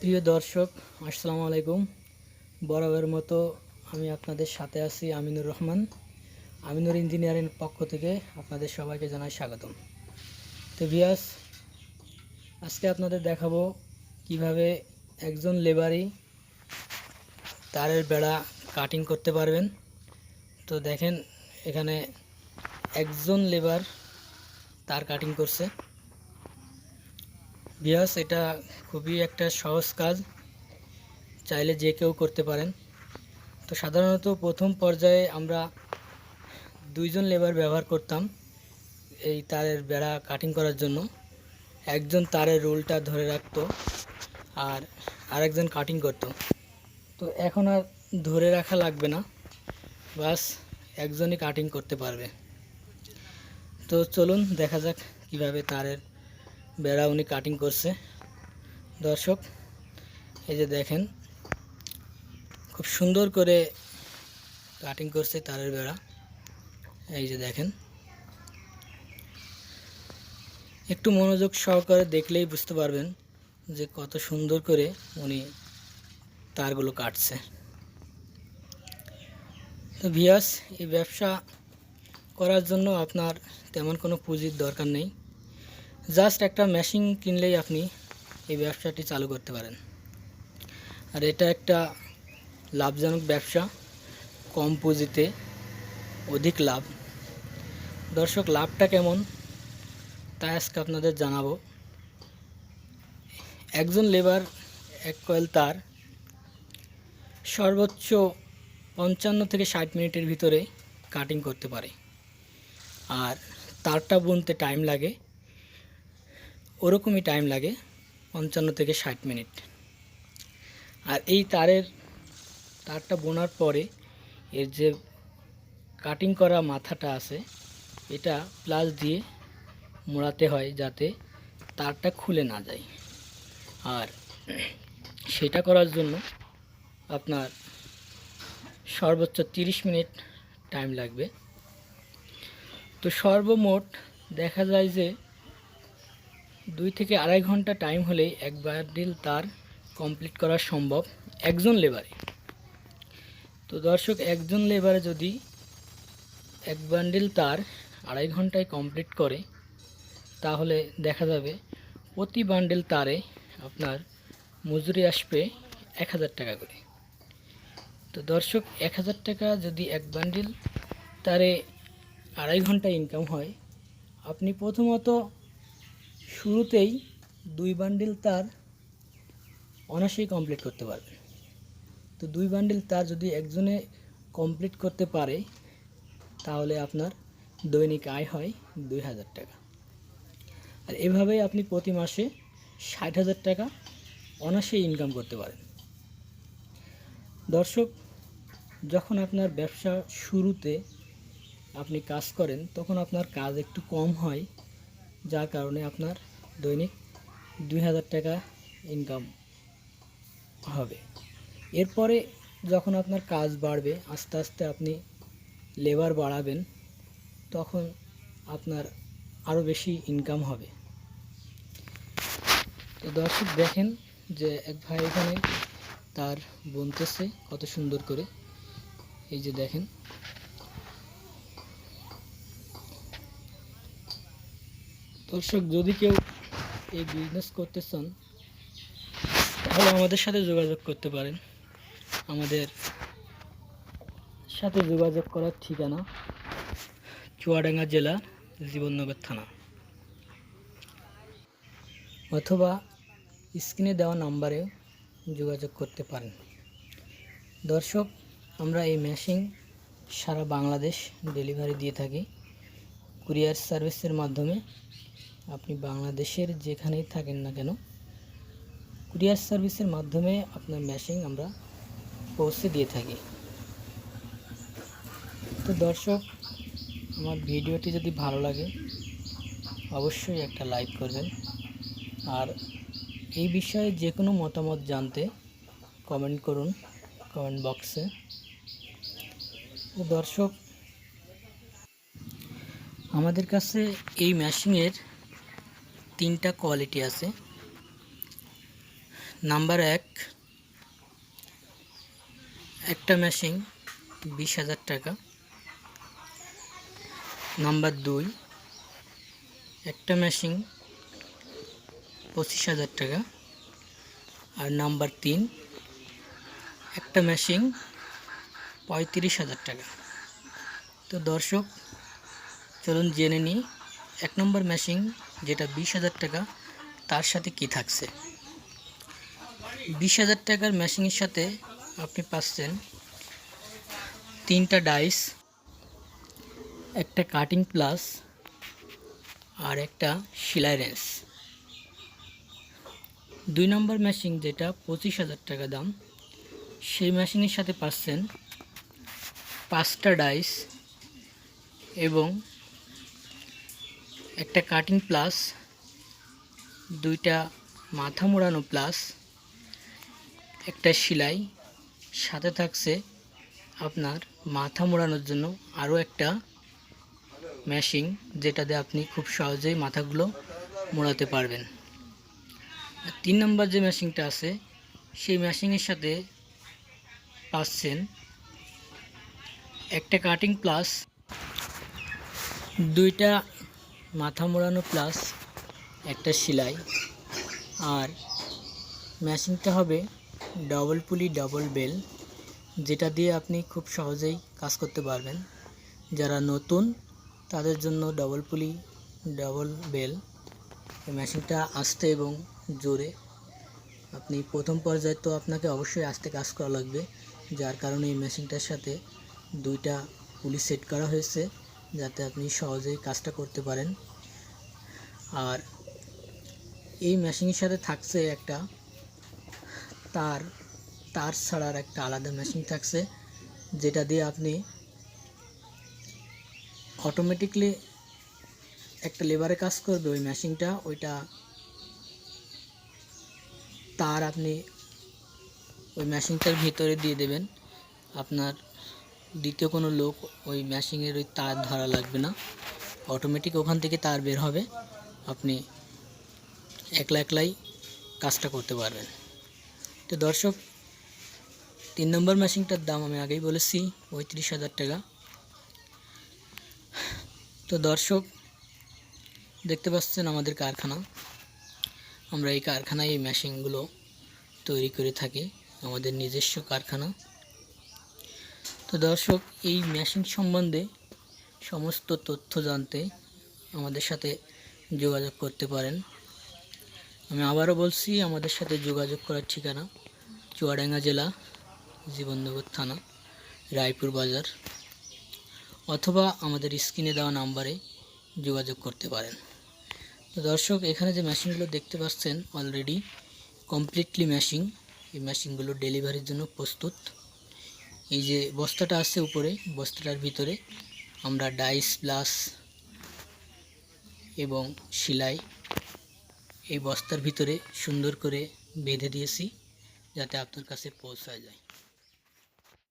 প্রিয় দর্শক, আসসালামু আলাইকুম। বরাবরের মতো আমি আপনাদের সাথে আছি আমিনুর রহমান, আমিনুর ইঞ্জিনিয়ারিং পক্ষ থেকে আপনাদের সবাইকে জানাই স্বাগতম। তো ভিয়াস আজকে আপনাদের দেখাবো কীভাবে একজন লেবারই তারের বেড়া কাটিং করতে পারবেন। তো দেখেন, এখানে একজন লেবার তার কাটিং করছে। বিয়াস, এটা খুবই একটা সহজ কাজ। চাইলে যে কেউ করতে পারেন। তো সাধারণত প্রথম পর্যায়ে আমরা দুইজন লেবার ব্যবহার করতাম এই তারের বেড়া কাটিং করার জন্য। একজন তারের রোলটা ধরে রাখতো আর আরেকজন কাটিং করতো। তো এখন আর ধরে রাখা লাগবে না। বাস একজনই কাটিং করতে পারবে। তো চলুন দেখা যাক কীভাবে তারের বেড়া উনি কাটিং করছে। দর্শক, এই যে দেখেন, খুব সুন্দর করে কাটিং করছে তারের বেড়া। এই যে দেখেন, একটু মনোযোগ সহকারে দেখলেই বুঝতে পারবেন যে কত সুন্দর করে উনি তারগুলো কাটছে। তো ভিয়াস এই ব্যবসা করার জন্য আপনার তেমন কোনো পুঁজির দরকার নেই। জাস্ট একটা মেশিন কিনলেই আপনি এই ব্যবসাটি চালু করতে পারেন। আর এটা একটা লাভজনক ব্যবসা। কম পুঁজিতে অধিক লাভ। দর্শক, লাভটা কেমন? তাই আজকে আপনাদের জানাব। একজন লেবার এক কয়েল তার সর্বোচ্চ পঞ্চান্ন থেকে ষাট মিনিটের ভিতরে কাটিং করতে পারে। আর তারটা বুনতে টাইম লাগে। ওরকমই টাইম লাগে পঞ্চান্ন থেকে ষাট মিনিট আর এই তারের, তারটা বোনার পরে এর যে কাটিং করা মাথাটা আছে, এটা প্লাস দিয়ে মোড়াতে হয় যাতে তারটা খুলে না যায়। আর সেটা করার জন্য আপনার সর্বোচ্চ তিরিশ মিনিট টাইম লাগবে। তো সর্বমোট দেখা যায় যে দুই থেকে আড়াই ঘণ্টা টাইম হলেই এক বান্ডিল তার কমপ্লিট করা সম্ভব একজন লেবারে তো দর্শক, একজন লেবারে যদি এক বান্ডিল তার আড়াই ঘন্টায় কমপ্লিট করে, তাহলে দেখা যাবে প্রতি বান্ডিল তারে আপনার মজুরি আসবে এক হাজার টাকা করে। তো দর্শক, এক হাজার টাকা যদি এক বান্ডিল তারে আড়াই ঘণ্টা ইনকাম হয়, আপনি প্রথমত শুরুতেই দুই বান্ডিল তার অনায়াসেই কমপ্লিট করতে পারবেন তো দুই বান্ডিল তার যদি একজনে কমপ্লিট করতে পারে, তাহলে আপনার দৈনিক আয় হয় দুই হাজার টাকা। আর এভাবেই আপনি প্রতি মাসে ষাট হাজার টাকা অনায়াসেই ইনকাম করতে পারেন। দর্শক, যখন আপনার ব্যবসা শুরুতে আপনি কাজ করেন, তখন আপনার কাজ একটু কম হয়। যার কারণে আপনার দৈনিক দুই হাজার টাকা ইনকাম হবে। এরপরে যখন আপনার কাজ বাড়বে, আস্তে আস্তে আপনি লেবার বাড়াবেন, তখন আপনার আরও বেশি ইনকাম হবে। তো দর্শক, দেখেন যে এক ভাই এখানে তার বুনতেছে, কত সুন্দর করে। এই যে দেখেন দর্শক, যদি কেউ এই বিজনেস করতে চান, তাহলে আমাদের সাথে যোগাযোগ করতে পারেন। আমাদের সাথে যোগাযোগ করার ঠিকানা চুয়াডাঙ্গা জেলা, জীবননগর থানা। অথবা স্ক্রিনে দেওয়া নাম্বারে যোগাযোগ করতে পারেন। দর্শক, আমরা এই মেশিন সারা বাংলাদেশ ডেলিভারি দিয়ে থাকি। কুরিয়ার সার্ভিসের মাধ্যমে আপনি বাংলাদেশের যেখানেই থাকেন না কেন, কুরিয়ার সার্ভিসের মাধ্যমে আপনার মেশিন আমরা পৌঁছে দিয়ে থাকি। তো দর্শক, আমার ভিডিওটি যদি ভালো লাগে, অবশ্যই একটা লাইক করবেন। আর এই বিষয়ে যে কোনো মতামত জানতে কমেন্ট করুন, কমেন্ট বক্সে। দর্শক, আমাদের কাছে এই মেশিনের তিনটা কোয়ালিটি আছে। নাম্বার এক, একটা মেশিন বিশ হাজার টাকা। নাম্বার দুই, একটা মেশিন পঁচিশ হাজার টাকা। আর নাম্বার তিন, একটা মেশিন পঁয়ত্রিশ হাজার টাকা। তো দর্শক, চলুন জেনে নিই এক নম্বর মেশিন যেটা বিশ হাজার টাকা, তার সাথে কি থাকছে? বিশ হাজার টাকার মেশিনের সাথে আপনি পাচ্ছেন তিনটা ডাইস একটা কাটিং প্লাস আর একটা সেলাই রেঞ্জ দুই নম্বর মেশিন যেটা পঁচিশ হাজার টাকা দাম, সেই মেশিনের সাথে পাচ্ছেন পাঁচটা ডাইস এবং একটা কাটিং প্লাস দুইটা মাথা মোড়ানো প্লাস একটা সেলাই, সাথে থাকছে আপনার মাথা মোড়ানোর জন্য আরও একটা মেশিন যেটাতে আপনি খুব সহজেই মাথাগুলো মোড়াতে পারবেন। তিন নম্বর যে মেশিনটা আছে, সেই মেশিনের সাথে পাচ্ছেন একটা কাটিং প্লাস দুইটা মাথা মোড়ানো প্লাস একটা সেলাই। আর মেশিনটা হবে ডবল পুলি ডবল বেল যেটা দিয়ে আপনি খুব সহজেই কাজ করতে পারবেন। যারা নতুন, তাদের জন্য ডবল পুলি ডবল বেল মেশিনটা আস্তে এবং জোরে আপনি প্রথম পর্যায়ে তো আপনাকে অবশ্যই আস্তে কাজ করা লাগবে। যার কারণে এই মেশিনটার সাথে দুইটা পুলি সেট করা হয়েছে। যাতে আপনি সহজেই কাজটা করতে পারেন। আর এই মেশিনের সাথে থাকছে একটা তার তার ছাড়ার একটা আলাদা মেশিন থাকছে, যেটা দিয়ে আপনি অটোমেটিকলি একটা লেবারে কাজ করবে ওই মেশিনটা ওইটা তার আপনি ওই মেশিনটার ভিতরে দিয়ে দেবেন। আপনার দ্বিতীয় কোনো লোক ওই মেশিনের ওই তার ধরা লাগবে না। অটোমেটিক ওখান থেকে তার বের হবে। আপনি একলা একলাই কাজটা করতে পারবেন। তো দর্শক, তিন নম্বর মেশিনটার দাম আমি আগেই বলেছি, পঁয়ত্রিশ হাজার টাকা। তো দর্শক, দেখতে পাচ্ছেন আমাদের কারখানা। আমরা এই কারখানায় এই মেশিনগুলো তৈরি করে থাকি। আমাদের নিজস্ব কারখানা। তো দর্শক, এই মেশিন সম্বন্ধে সমস্ত তথ্য জানতে আমাদের সাথে যোগাযোগ করতে পারেন। আমি আবারও বলছি, আমাদের সাথে যোগাযোগ করার ঠিকানা চুয়াডাঙ্গা জেলা, জীবননগর থানা, রায়পুর বাজার, অথবা আমাদের স্ক্রিনে দেওয়া নাম্বারে যোগাযোগ করতে পারেন। তো দর্শক, এখানে যে মেশিনগুলো দেখতে পাচ্ছেন অলরেডি কমপ্লিটলি মেশিন এই মেশিনগুলো ডেলিভারির জন্য প্রস্তুত। এই যে বস্তাটা আছে উপরে, বস্তাটার ভিতরে আমরা ডাইস প্লাস এবং সেলাই এই বস্তার ভিতরে সুন্দর করে বেঁধে দিয়েছি যাতে আপনার কাছে পৌঁছায় যায়।